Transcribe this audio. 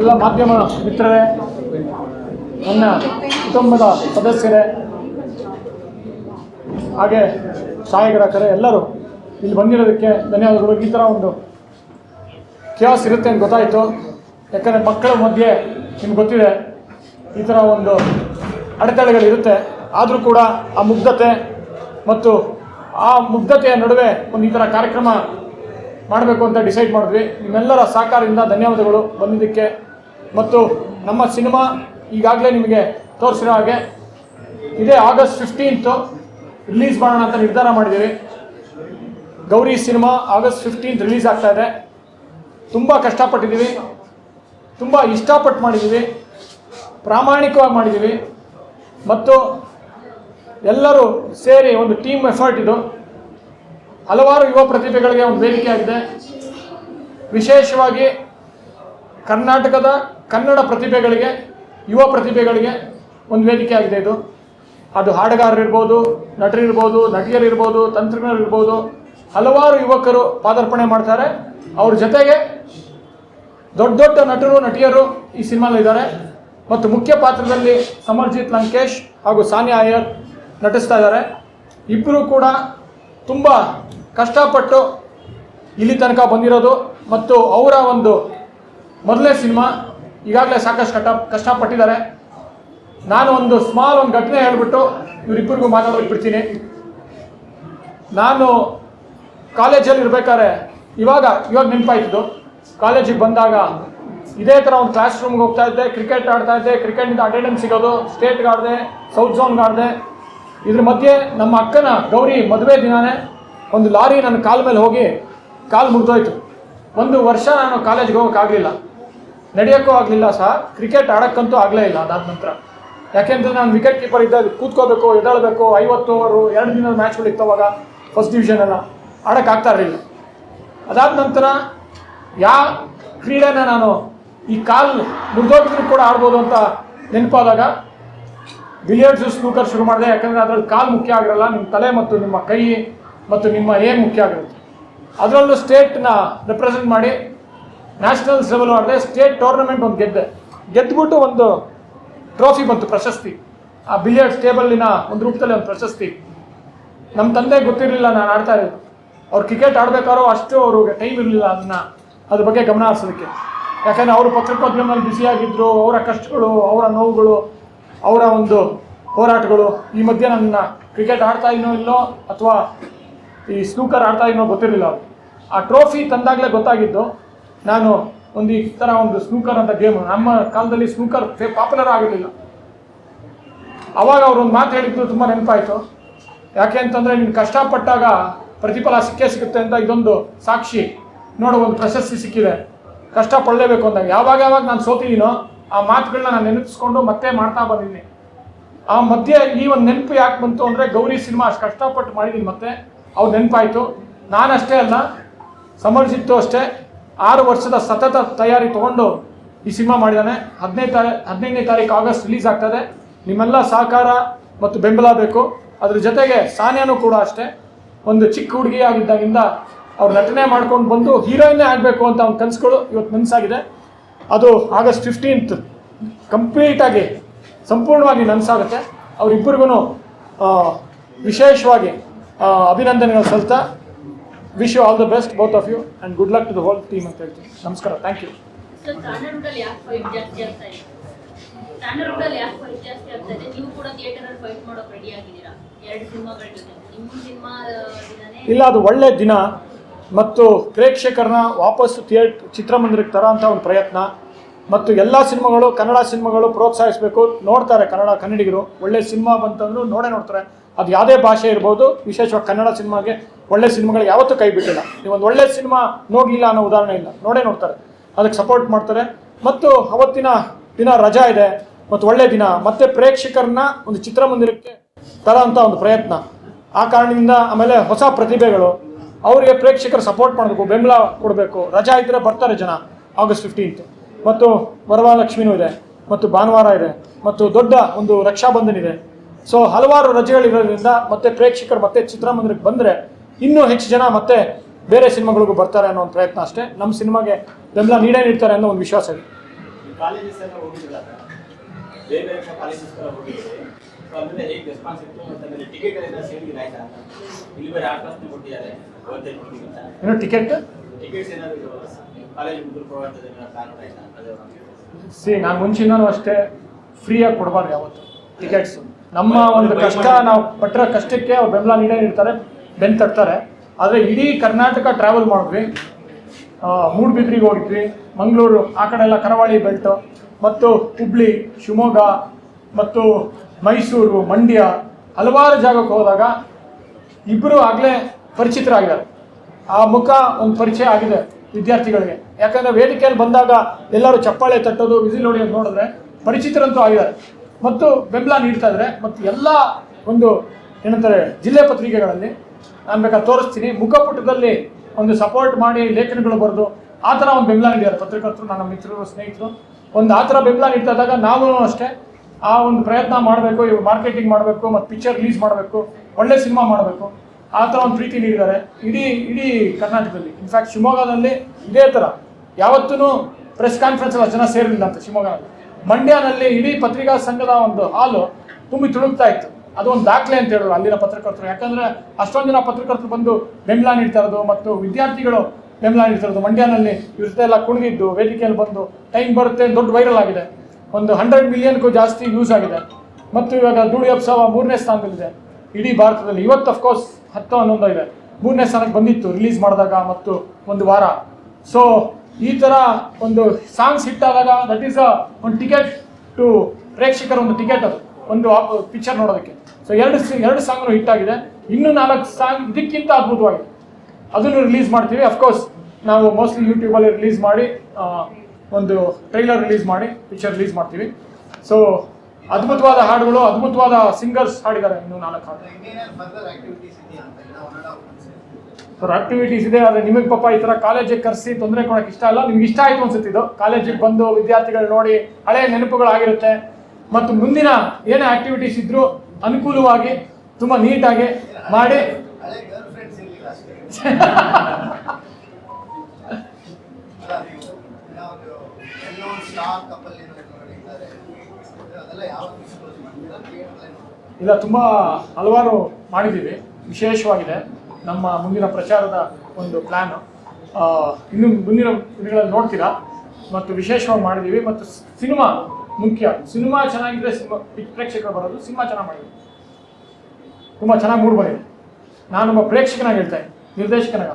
ಎಲ್ಲ ಮಾಧ್ಯಮ ಮಿತ್ರರೇ, ನನ್ನ ಕುಟುಂಬದ ಸದಸ್ಯರೇ, ಹಾಗೆ ಛಾಯಾಗ್ರಾಹಕರೇ ಎಲ್ಲರೂ ಇಲ್ಲಿ ಬಂದಿರೋದಕ್ಕೆ ಧನ್ಯವಾದಗಳು. ಈ ಥರ ಒಂದು ಕ್ಯಾಸ್ ಇರುತ್ತೆ ಅಂತ ಗೊತ್ತಾಯಿತು. ಯಾಕಂದರೆ ಮಕ್ಕಳ ಮಧ್ಯೆ ನಿಮ್ಗೆ ಗೊತ್ತಿದೆ, ಈ ಥರ ಒಂದು ಅಡೆತಡೆಗಳಿರುತ್ತೆ ಆದರೂ ಕೂಡ ಆ ಮುಗ್ಧತೆ ಮತ್ತು ಆ ಮುಗ್ಧತೆಯ ನಡುವೆ ಒಂದು ಈ ಥರ ಕಾರ್ಯಕ್ರಮ ಮಾಡಬೇಕು ಅಂತ ಡಿಸೈಡ್ ಮಾಡಿದ್ವಿ. ನಿಮ್ಮೆಲ್ಲರ ಸಹಕಾರದಿಂದ ಧನ್ಯವಾದಗಳು. ಬಂದಿದ್ದಕ್ಕೆ ಮತ್ತು ನಮ್ಮ ಸಿನಿಮಾ ಈಗಾಗಲೇ ನಿಮಗೆ ತೋರಿಸಿರೋ ಹಾಗೆ ಇದೇ ಆಗಸ್ಟ್ ಫಿಫ್ಟೀನ್ತು ರಿಲೀಸ್ ಮಾಡೋಣ ಅಂತ ನಿರ್ಧಾರ ಮಾಡಿದ್ದೀವಿ. Gauri cinema August fifteenth release ಆಗ್ತಾ ಇದೆ. ತುಂಬ ಕಷ್ಟಪಟ್ಟಿದ್ದೀವಿ. ತುಂಬ ಇಷ್ಟಪಟ್ಟು ಮಾಡಿದ್ದೀವಿ. ಪ್ರಾಮಾಣಿಕವಾಗಿ ಮಾಡಿದ್ದೀವಿ. ಮತ್ತು ಎಲ್ಲರೂ ಸೇರಿ ಒಂದು ಟೀಮ್ ಎಫರ್ಟ್ ಇದು. ಹಲವಾರು ಯುವ ಪ್ರತಿಭೆಗಳಿಗೆ ಒಂದು ವೇದಿಕೆ ಆಗಿದೆ ವಿಶೇಷವಾಗಿ ಕರ್ನಾಟಕದ ಕನ್ನಡ ಪ್ರತಿಭೆಗಳಿಗೆ, ಯುವ ಪ್ರತಿಭೆಗಳಿಗೆ ಒಂದು ವೇದಿಕೆ ಆಗಿದೆ ಇದು. ಅದು ಹಾಡುಗಾರರಿರ್ಬೋದು ನಟರಿರ್ಬೋದು ನಟಿಯರಿರ್ಬೋದು ತಂತ್ರಜ್ಞರಿರ್ಬೋದು ಹಲವಾರು ಯುವಕರು ಪಾದಾರ್ಪಣೆ ಮಾಡ್ತಾರೆ. ಅವ್ರ ಜೊತೆಗೆ ದೊಡ್ಡ ದೊಡ್ಡ ನಟರು, ನಟಿಯರು ಈ ಸಿನಿಮಾಲಿದ್ದಾರೆ ಮತ್ತು ಮುಖ್ಯ ಪಾತ್ರದಲ್ಲಿ ಸಮರ್ಜಿತ್ ಲಂಕೇಶ್ ಹಾಗೂ ಸಾನಿಯಾ ಅಯ್ಯರ್ ನಟಿಸ್ತಾ ಇದ್ದಾರೆ. ಇಬ್ಬರು ಕೂಡ ತುಂಬ ಕಷ್ಟಪಟ್ಟು ಇಲ್ಲಿ ತನಕ ಬಂದಿರೋದು. ಮತ್ತು ಅವರ ಒಂದು ಮೊದಲನೇ ಸಿನಿಮಾ ಈಗಾಗಲೇ ಸಾಕಷ್ಟು ಕಷ್ಟ ಕಷ್ಟಪಟ್ಟಿದ್ದಾರೆ. ನಾನು ಒಂದು ಸ್ಮಾಲ್ ಒಂದು ಘಟನೆ ಹೇಳ್ಬಿಟ್ಟು ಇವರಿಬ್ಬರಿಗೂ ಮಾತಾಡೋಕೆ ಬಿಡ್ತೀನಿ. ನಾನು ಕಾಲೇಜಲ್ಲಿ ಇರ್ಬೇಕಾದ್ರೆ ಇವಾಗ ಇವಾಗ ನೆನಪಾಯ್ತಿದ್ದು ಕಾಲೇಜಿಗೆ ಬಂದಾಗ ಇದೇ ಥರ ಒಂದು ಕ್ಲಾಸ್ ರೂಮ್ಗೆ ಹೋಗ್ತಾ ಇದ್ದೆ ಕ್ರಿಕೆಟ್ ಆಡ್ತಾ ಇದ್ದೆ ಕ್ರಿಕೆಟಿಂದ ಅಟೆಂಡೆನ್ಸ್ ಸಿಗೋದು ಸ್ಟೇಟ್ಗೆ ಆಡಿದೆ ಸೌತ್ ಝೋನ್ಗೆ ಆಡಿದೆ. ಇದ್ರ ಮಧ್ಯೆ ನಮ್ಮ ಅಕ್ಕನ ಗೌರಿ ಮದುವೆ ದಿನಾನೇ ಒಂದು ಲಾರಿ ನನ್ನ ಕಾಲ ಮೇಲೆ ಹೋಗಿ ಕಾಲು ಮುರಿದೋಯ್ತು ಒಂದು ವರ್ಷ ನಾನು ಕಾಲೇಜ್ಗೆ ಹೋಗೋಕ್ಕಾಗಲಿಲ್ಲ. ನಡೆಯೋಕ್ಕೂ ಆಗಲಿಲ್ಲ ಸಹ ಕ್ರಿಕೆಟ್ ಆಡೋಕ್ಕಂತೂ ಆಗಲೇ ಇಲ್ಲ ಅದಾದ ನಂತರ. ಯಾಕೆಂದರೆ ನಾನು ವಿಕೆಟ್ ಕೀಪರ್ ಇದ್ದಾಗ ಕೂತ್ಕೋಬೇಕು, ಎದ್ದೇಳಬೇಕು, ಐವತ್ತು ಓವರು ಎರಡು ದಿನದ ಮ್ಯಾಚ್ಗಳು ಇತ್ತವಾಗ ಫಸ್ಟ್ ಡಿವಿಷನ್ ಎಲ್ಲ ಆಡೋಕ್ಕಾಗ್ತಾ ಇರಲಿಲ್ಲ. ಅದಾದ ನಂತರ ಯಾವ ಕ್ರೀಡೆನ ನಾನು ಈ ಕಾಲು ಮುರಿದೋಗಿದ್ರು ಕೂಡ ಆಡ್ಬೋದು ಅಂತ ನೆನಪಾದಾಗ ಬಿಲಿಯರ್ಡ್ಸು ಸ್ನೂಕರ್ ಶುರು ಮಾಡಿದೆ. ಯಾಕಂದರೆ ಅದರಲ್ಲಿ ಕಾಲು ಮುಖ್ಯ ಆಗಿರಲ್ಲ ನಿಮ್ಮ ತಲೆ ಮತ್ತು ನಿಮ್ಮ ಕೈ ಮತ್ತು ನಿಮ್ಮ ಏನು ಮುಖ್ಯ ಆಗಿರುತ್ತೆ. ಅದರಲ್ಲೂ ಸ್ಟೇಟ್ನ ರೆಪ್ರೆಸೆಂಟ್ ಮಾಡಿ ನ್ಯಾಷನಲ್ಸ್ ಲೆವೆಲ್ ಆಡಿದೆ ಸ್ಟೇಟ್ ಟೂರ್ನಮೆಂಟ್ ಒಂದು ಗೆದ್ದೆ. ಗೆದ್ದುಬಿಟ್ಟು ಒಂದು ಟ್ರೋಫಿ ಬಂತು, ಪ್ರಶಸ್ತಿ. ಆ ಬಿಲಿಯರ್ಡ್ಸ್ ಟೇಬಲ್ಲಿನ ಒಂದು ರೂಪದಲ್ಲಿ ಒಂದು ಪ್ರಶಸ್ತಿ. ನಮ್ಮ ತಂದೆ ಗೊತ್ತಿರಲಿಲ್ಲ ನಾನು ಆಡ್ತಾ ಇರೋದು. ಅವ್ರು ಕ್ರಿಕೆಟ್ ಆಡಬೇಕಾರೋ ಅಷ್ಟು ಅವ್ರಿಗೆ ಟೈಮ್ ಇರಲಿಲ್ಲ ಅದನ್ನ, ಅದ್ರ ಬಗ್ಗೆ ಗಮನ ಹರಿಸೋದಕ್ಕೆ. ಯಾಕಂದರೆ ಅವರು ಪತ್ರಿಕೋದ್ಯಮದಲ್ಲಿ ಬ್ಯುಸಿಯಾಗಿದ್ದರು ಅವರ ಕಷ್ಟಗಳು, ಅವರ ನೋವುಗಳು, ಅವರ ಒಂದು ಹೋರಾಟಗಳು, ಈ ಮಧ್ಯೆ ನನ್ನ ಕ್ರಿಕೆಟ್ ಆಡ್ತಾ ಇನ್ನೋ ಇಲ್ಲೋ ಅಥವಾ ಈ ಸ್ನೂಕರ್ ಆಡ್ತಾ ಇನ್ನೋ ಗೊತ್ತಿರಲಿಲ್ಲ ಅವ್ರು. ಆ ಟ್ರೋಫಿ ತಂದಾಗಲೇ ಗೊತ್ತಾಗಿದ್ದು ನಾನು ಒಂದು ಈ ಥರ ಒಂದು ಸ್ನೂಕರ್ ಅಂತ ಗೇಮ್ ನಮ್ಮ ಕಾಲದಲ್ಲಿ ಸ್ನೂಕರ್ ಪಾಪ್ಯುಲರ್ ಆಗಿರಲಿಲ್ಲ ಅವಾಗ ಅವ್ರು ಒಂದು ಮಾತು ಹೇಳಿದ್ದು ತುಂಬ ನೆನಪಾಯಿತು. ಯಾಕೆ ಅಂತಂದರೆ ನೀನು ಕಷ್ಟಪಟ್ಟಾಗ ಪ್ರತಿಫಲ ಸಿಕ್ಕೇ ಸಿಗುತ್ತೆ ಅಂತ ಇದೊಂದು ಸಾಕ್ಷಿ. ನೋಡು, ಒಂದು ಪ್ರಶಸ್ತಿ ಸಿಕ್ಕಿದೆ. ಕಷ್ಟ ಪಡಲೇಬೇಕು ಅಂದಾಗ. ಯಾವಾಗ ಯಾವಾಗ ನಾನು ಸೋತಿದ್ದೀನೋ ಆ ಮಾತುಗಳನ್ನ ನಾನು ನೆನಪಿಸ್ಕೊಂಡು ಮತ್ತೆ ಮಾಡ್ತಾ ಬಂದಿದ್ದೀನಿ. ಆ ಮಧ್ಯೆ ಈ ಒಂದು ನೆನಪು ಯಾಕೆ ಬಂತು ಅಂದರೆ ಗೌರಿ ಸಿನಿಮಾ ಅಷ್ಟು ಕಷ್ಟಪಟ್ಟು ಮಾಡಿದ್ದೀನಿ ಮತ್ತೆ. ಅವ್ರು ನೆನಪಾಯಿತು. ನಾನಷ್ಟೇ ಅಲ್ಲ ಸಮರ್ಜಿತ್ತು ಅಷ್ಟೇ. ಆರು ವರ್ಷದ ಸತತ ತಯಾರಿ ತಗೊಂಡು ಈ ಸಿನಿಮಾ ಮಾಡಿದ್ದಾನೆ ಹದಿನೈದು ತಾರೀ, ಹದಿನೈದನೇ ತಾರೀಕು ಆಗಸ್ಟ್ ರಿಲೀಸ್ ಆಗ್ತದೆ. ನಿಮ್ಮೆಲ್ಲ ಸಹಕಾರ ಮತ್ತು ಬೆಂಬಲ ಬೇಕು. ಅದ್ರ ಜೊತೆಗೆ ಸಾನಿಯಾನು ಕೂಡ ಅಷ್ಟೇ. ಒಂದು ಚಿಕ್ಕ ಹುಡುಗಿ ಆಗಿದ್ದಾಗಿಂದ ಅವ್ರು ನಟನೆ ಮಾಡ್ಕೊಂಡು ಬಂದು ಹೀರೋಯಿನ್ನೇ ಆಗಬೇಕು ಅಂತ ಅವ್ನ ಕನಸುಗಳು ಇವತ್ತು ನನಸಾಗಿದೆ ಅದು ಆಗಸ್ಟ್ ಫಿಫ್ಟೀನ್ತ್ ಕಂಪ್ಲೀಟಾಗಿ ಸಂಪೂರ್ಣವಾಗಿ ನನಸಾಗುತ್ತೆ. ಅವರಿಬ್ಬರಿಗೂ ವಿಶೇಷವಾಗಿ ಅಭಿನಂದನೆಗಳು ಸಲ್ತಾ. Wish you all the best both of you and good luck to the whole team ಅಂತ ಹೇಳ್ತೀನಿ ನಮಸ್ಕಾರ ಥ್ಯಾಂಕ್ ಯು ಇಲ್ಲ ಅದು ಒಳ್ಳೆ ದಿನ. ಮತ್ತು ಪ್ರೇಕ್ಷಕರನ್ನ ವಾಪಸ್ ಥಿಯೇಟ್ ಚಿತ್ರಮಂದಿರಕ್ಕೆ ತರೋ ಅಂಥ ಒಂದು ಪ್ರಯತ್ನ. ಮತ್ತು ಎಲ್ಲ ಸಿನಿಮಾಗಳು ಕನ್ನಡ ಸಿನಿಮಾಗಳು ಪ್ರೋತ್ಸಾಹಿಸಬೇಕು. ನೋಡ್ತಾರೆ ಕನ್ನಡ ಕನ್ನಡಿಗರು. ಒಳ್ಳೆ ಸಿನಿಮಾ ಬಂತಂದ್ರು ನೋಡೇ ನೋಡ್ತಾರೆ. ಅದು ಯಾವುದೇ ಭಾಷೆ ಇರ್ಬೋದು, ವಿಶೇಷವಾಗಿ ಕನ್ನಡ ಸಿನಿಮಾಗೆ ಒಳ್ಳೆ ಸಿನಿಮಾಗಳು ಯಾವತ್ತೂ ಕೈ ಬಿಟ್ಟಿಲ್ಲ. ನೀವು ಒಂದು ಒಳ್ಳೆ ಸಿನಿಮಾ ನೋಡಲಿಲ್ಲ ಅನ್ನೋ ಉದಾಹರಣೆ ಇಲ್ಲ. ನೋಡೇ ನೋಡ್ತಾರೆ. ಅದಕ್ಕೆ ಸಪೋರ್ಟ್ ಮಾಡ್ತಾರೆ. ಮತ್ತು ಅವತ್ತಿನ ದಿನ ರಜಾ ಇದೆ. ಮತ್ತು ಒಳ್ಳೆ ದಿನ. ಮತ್ತೆ ಪ್ರೇಕ್ಷಕರನ್ನ ಒಂದು ಚಿತ್ರಮಂದಿರಕ್ಕೆ ತರೋಂಥ ಒಂದು ಪ್ರಯತ್ನ. ಆ ಕಾರಣದಿಂದ ಆಮೇಲೆ ಹೊಸ ಪ್ರತಿಭೆಗಳು. ಅವರಿಗೆ ಪ್ರೇಕ್ಷಕರು ಸಪೋರ್ಟ್ ಮಾಡಬೇಕು, ಬೆಂಬಲ ಕೊಡಬೇಕು. ರಜಾ ಇದ್ದರೆ ಬರ್ತಾರೆ ಜನ. ಆಗಸ್ಟ್ ಫಿಫ್ಟೀನ್ತ್ ಮತ್ತು ವರಮಹಾಲಕ್ಷ್ಮಿನೂ ಇದೆ. ಮತ್ತು ಭಾನುವಾರ ಇದೆ. ಮತ್ತು ದೊಡ್ಡ ಒಂದು ರಕ್ಷಾಬಂಧನ್ ಇದೆ. ಸೊ ಹಲವಾರು ರಜೆಗಳಿರೋದ್ರಿಂದ ಮತ್ತೆ ಪ್ರೇಕ್ಷಕರು ಮತ್ತೆ ಚಿತ್ರಮಂದಿರಕ್ಕೆ ಬಂದರೆ ಇನ್ನೂ ಹೆಚ್ಚು ಜನ ಮತ್ತೆ ಬೇರೆ ಸಿನಿಮಾಗಳಿಗೂ ಬರ್ತಾರೆ ಅನ್ನೋ ಒಂದು ಪ್ರಯತ್ನ ಅಷ್ಟೇ. ನಮ್ಮ ಸಿನಿಮಾಗೆ ಬೆಂಬಲ ನೀಡೇ ನೀಡ್ತಾರೆ ಅನ್ನೋ ಒಂದು ವಿಶ್ವಾಸ ಇದೆ. ಏನು ಟಿಕೆಟ್ ಸಿ ನಾನು ಮುಂಚಿನೂ ಅಷ್ಟೇ ಫ್ರೀಯಾಗಿ ಕೊಡಬಾರ್ದು ಯಾವತ್ತು. ಟಿಕೆಟ್ಸ್ ನಮ್ಮ ಒಂದು ಕಷ್ಟ, ನಾವು ಪಟ್ಟರ ಕಷ್ಟಕ್ಕೆ ಅವ್ರು ಬೆಂಬಲ ನೀಡೇ ನೀಡ್ತಾರೆ ಬೆನ್ ತಟ್ತಾರೆ. ಆದರೆ ಇಡೀ ಕರ್ನಾಟಕ ಟ್ರಾವೆಲ್ ಮಾಡಿದ್ವಿ. ಮೂಡ್ಬಿದ್ರಿಗೆ ಹೋಗಿದ್ವಿ. ಮಂಗಳೂರು, ಆ ಕಡೆ ಎಲ್ಲ ಕರಾವಳಿ ಬೆಲ್ಟು ಮತ್ತು ಹುಬ್ಳಿ, ಶಿವಮೊಗ್ಗ, ಮತ್ತು ಮೈಸೂರು, ಮಂಡ್ಯ, ಹಲವಾರು ಜಾಗಕ್ಕೆ ಹೋದಾಗ ಇಬ್ಬರು ಆಗಲೇ ಪರಿಚಿತರಾಗಿದ್ದಾರೆ. ಆ ಮುಖ ಒಂದು ಪರಿಚಯ ಆಗಿದೆ ವಿದ್ಯಾರ್ಥಿಗಳಿಗೆ. ಯಾಕಂದರೆ ವೇದಿಕೆಯಲ್ಲಿ ಬಂದಾಗ ಎಲ್ಲರೂ ಚಪ್ಪಾಳೆ ತಟ್ಟೋದು, ವಿಸಿಲ್ ಹೊಡೆಯೋದು ನೋಡಿದ್ರೆ ಪರಿಚಿತರಂತೂ ಆಗಿದ್ದಾರೆ. ಮತ್ತು ಬೆಂಬಲ ನೀಡ್ತಾ ಇದ್ದಾರೆ. ಮತ್ತು ಎಲ್ಲ ಒಂದು ಏನಂತಾರೆ ಜಿಲ್ಲೆ ಪತ್ರಿಕೆಗಳಲ್ಲಿ ನಾನು ಬೇಕಾದ್ರೆ ತೋರಿಸ್ತೀನಿ. ಮುಖಪುಟದಲ್ಲಿ ಒಂದು ಸಪೋರ್ಟ್ ಮಾಡಿ ಲೇಖನಗಳು ಬರೆದು ಆ ಥರ ಒಂದು ಬೆಂಬಲ ನೀಡಿದ್ದಾರೆ ಪತ್ರಕರ್ತರು, ನನ್ನ ಮಿತ್ರರು, ಸ್ನೇಹಿತರು. ಒಂದು ಆ ಥರ ಬೆಂಬಲ ನೀಡ್ತಾ ಇದ್ದಾಗ ನಾವು ಅಷ್ಟೇ ಆ ಒಂದು ಪ್ರಯತ್ನ ಮಾಡಬೇಕು, ಇವಾಗ ಮಾರ್ಕೆಟಿಂಗ್ ಮಾಡಬೇಕು, ಮತ್ತು ಪಿಕ್ಚರ್ ರಿಲೀಸ್ ಮಾಡಬೇಕು, ಒಳ್ಳೆ ಸಿನಿಮಾ ಮಾಡಬೇಕು. ಆ ಥರ ಒಂದು ಪ್ರೀತಿ ನೀಡಿದ್ದಾರೆ. ಇಡೀ ಇಡೀ ಕರ್ನಾಟಕದಲ್ಲಿ. ಇನ್ಫ್ಯಾಕ್ಟ್ ಶಿವಮೊಗ್ಗದಲ್ಲಿ ಇದೇ ಥರ. ಯಾವತ್ತೂ ಪ್ರೆಸ್ ಕಾನ್ಫರೆನ್ಸ್ ಎಲ್ಲ ಜನ ಸೇರಲಿಲ್ಲ ಅಂತ ಶಿವಮೊಗ್ಗದಲ್ಲಿ. ಮಂಡ್ಯನಲ್ಲಿ ಇಡೀ ಪತ್ರಿಕಾ ಸಂಘದ ಒಂದು ಹಾಲು ತುಂಬಿ ತುಳುಕ್ತಾ ಇತ್ತು. ಅದು ಒಂದು ದಾಖಲೆ ಅಂತ ಹೇಳೋರು ಅಲ್ಲಿನ ಪತ್ರಕರ್ತರು. ಯಾಕಂದ್ರೆ ಅಷ್ಟೊಂದು ಜನ ಪತ್ರಕರ್ತರು ಬಂದು ಬೆಂಬಲ ನೀಡ್ತಾ ಇರೋದು ಮತ್ತು ವಿದ್ಯಾರ್ಥಿಗಳು ಬೆಂಬಲ ನೀಡ್ತಾ ಇರೋದು. ಮಂಡ್ಯನಲ್ಲಿ ಇವ್ರ ಎಲ್ಲ ಕುಣಿದಿದ್ದು, ವೇದಿಕೆಯಲ್ಲಿ ಬಂದು ಟೈಮ್ ಬರುತ್ತೆ ದೊಡ್ಡ ವೈರಲ್ ಆಗಿದೆ. ಒಂದು ಹಂಡ್ರೆಡ್ ಮಿಲಿಯನ್ಗೂ ಜಾಸ್ತಿ ಯೂಸ್ ಆಗಿದೆ. ಮತ್ತು ಇವಾಗ ಧೂಳಿ ಅಪ್ಸವ ಮೂರನೇ ಸ್ಥಾನದಲ್ಲಿದೆ. ಇಡೀ ಭಾರತದಲ್ಲಿ ಇವತ್ತು ಅಫ್ಕೋರ್ಸ್ ಹತ್ತು ಹನ್ನೊಂದು ಇದೆ. ಮೂರನೇ ಸ್ಥಾನಕ್ಕೆ ಬಂದಿತ್ತು ರಿಲೀಸ್ ಮಾಡಿದಾಗ ಮತ್ತು ಒಂದು ವಾರ. ಸೊ ಈ ಥರ ಒಂದು ಸಾಂಗ್ಸ್ ಹಿಟ್ ಆದಾಗ ದಟ್ ಈಸ್ ಅ ಒಂದು ಟಿಕೆಟ್ ಟು ಪ್ರೇಕ್ಷಕರ ಒಂದು ಟಿಕೆಟ್ ಅದು, ಒಂದು ಪಿಕ್ಚರ್ ನೋಡೋದಕ್ಕೆ. ಸೊ, ಎರಡು ಎರಡು ಸಾಂಗ್ನು ಹಿಟ್ ಆಗಿದೆ. ಇನ್ನೂ ನಾಲ್ಕು ಸಾಂಗ್ ಇದಕ್ಕಿಂತ ಅದ್ಭುತವಾಗಿದೆ. ಅದನ್ನು ರಿಲೀಸ್ ಮಾಡ್ತೀವಿ. ಅಫ್ಕೋರ್ಸ್ ನಾವು ಮೋಸ್ಟ್ಲಿ ಯೂಟ್ಯೂಬಲ್ಲಿ ರಿಲೀಸ್ ಮಾಡಿ ಒಂದು ಟ್ರೈಲರ್ ರಿಲೀಸ್ ಮಾಡಿ ಪಿಕ್ಚರ್ ರಿಲೀಸ್ ಮಾಡ್ತೀವಿ. ಸೊ ಅದ್ಭುತವಾದ ಹಾಡುಗಳು, ಅದ್ಭುತವಾದ ಸಿಂಗರ್ಸ್ ಹಾಡಿದ್ದಾರೆ ಇನ್ನೂ ನಾಲ್ಕು ಹಾಡು. ಸರ್ ಆಕ್ಟಿವಿಟೀಸ್ ಇದೆ ಆದರೆ ನಿಮಗೆ ಪಾಪ ಈ ಥರ ಕಾಲೇಜಿಗೆ ಕರೆಸಿ ತೊಂದರೆ ಕೊಡೋಕೆ ಇಷ್ಟ ಇಲ್ಲ. ನಿಮ್ಗೆ ಇಷ್ಟ ಆಯಿತು ಅನ್ಸುತ್ತೆ ಇದು. ಕಾಲೇಜಿಗೆ ಬಂದು ವಿದ್ಯಾರ್ಥಿಗಳು ನೋಡಿ ಹಳೆಯ ನೆನಪುಗಳಾಗಿರುತ್ತೆ. ಮತ್ತು ಮುಂದಿನ ಏನೇ ಆಕ್ಟಿವಿಟೀಸ್ ಇದ್ದರೂ ಅನುಕೂಲವಾಗಿ ತುಂಬ ನೀಟಾಗಿ ಮಾಡಿ. ಅಲ್ಲ ಇಲ್ಲ ತುಂಬ ಹಲವಾರು ಮಾಡಿದ್ದೀವಿ. ವಿಶೇಷವಾಗಿದೆ. ನಮ್ಮ ಮುಂದಿನ ಪ್ರಚಾರದ ಒಂದು ಪ್ಲ್ಯಾನು ಇನ್ನು ಮುಂದಿನ ದಿನಗಳಲ್ಲಿ ನೋಡ್ತೀರಾ? ಮತ್ತು ವಿಶೇಷವಾಗಿ ಮಾಡಿದ್ದೀವಿ. ಮತ್ತು ಸಿನಿಮಾ ಮುಖ್ಯ. ಸಿನಿಮಾ ಚೆನ್ನಾಗಿದ್ರೆ ಸಿನಿಮಾ ಪ್ರೇಕ್ಷಕರು ಬರೋದು, ಸಿನಿಮಾ ಚೆನ್ನಾಗಿ ಮಾಡಿದ್ವಿ ತುಂಬ ಚೆನ್ನಾಗಿ ಮೂಡ್ ನಾನು ನಾನೊಬ್ಬ ಪ್ರೇಕ್ಷಕನಾಗಿ ಹೇಳ್ತಾ ಇದ್ದೀನಿ. ನಿರ್ದೇಶಕನಾಗ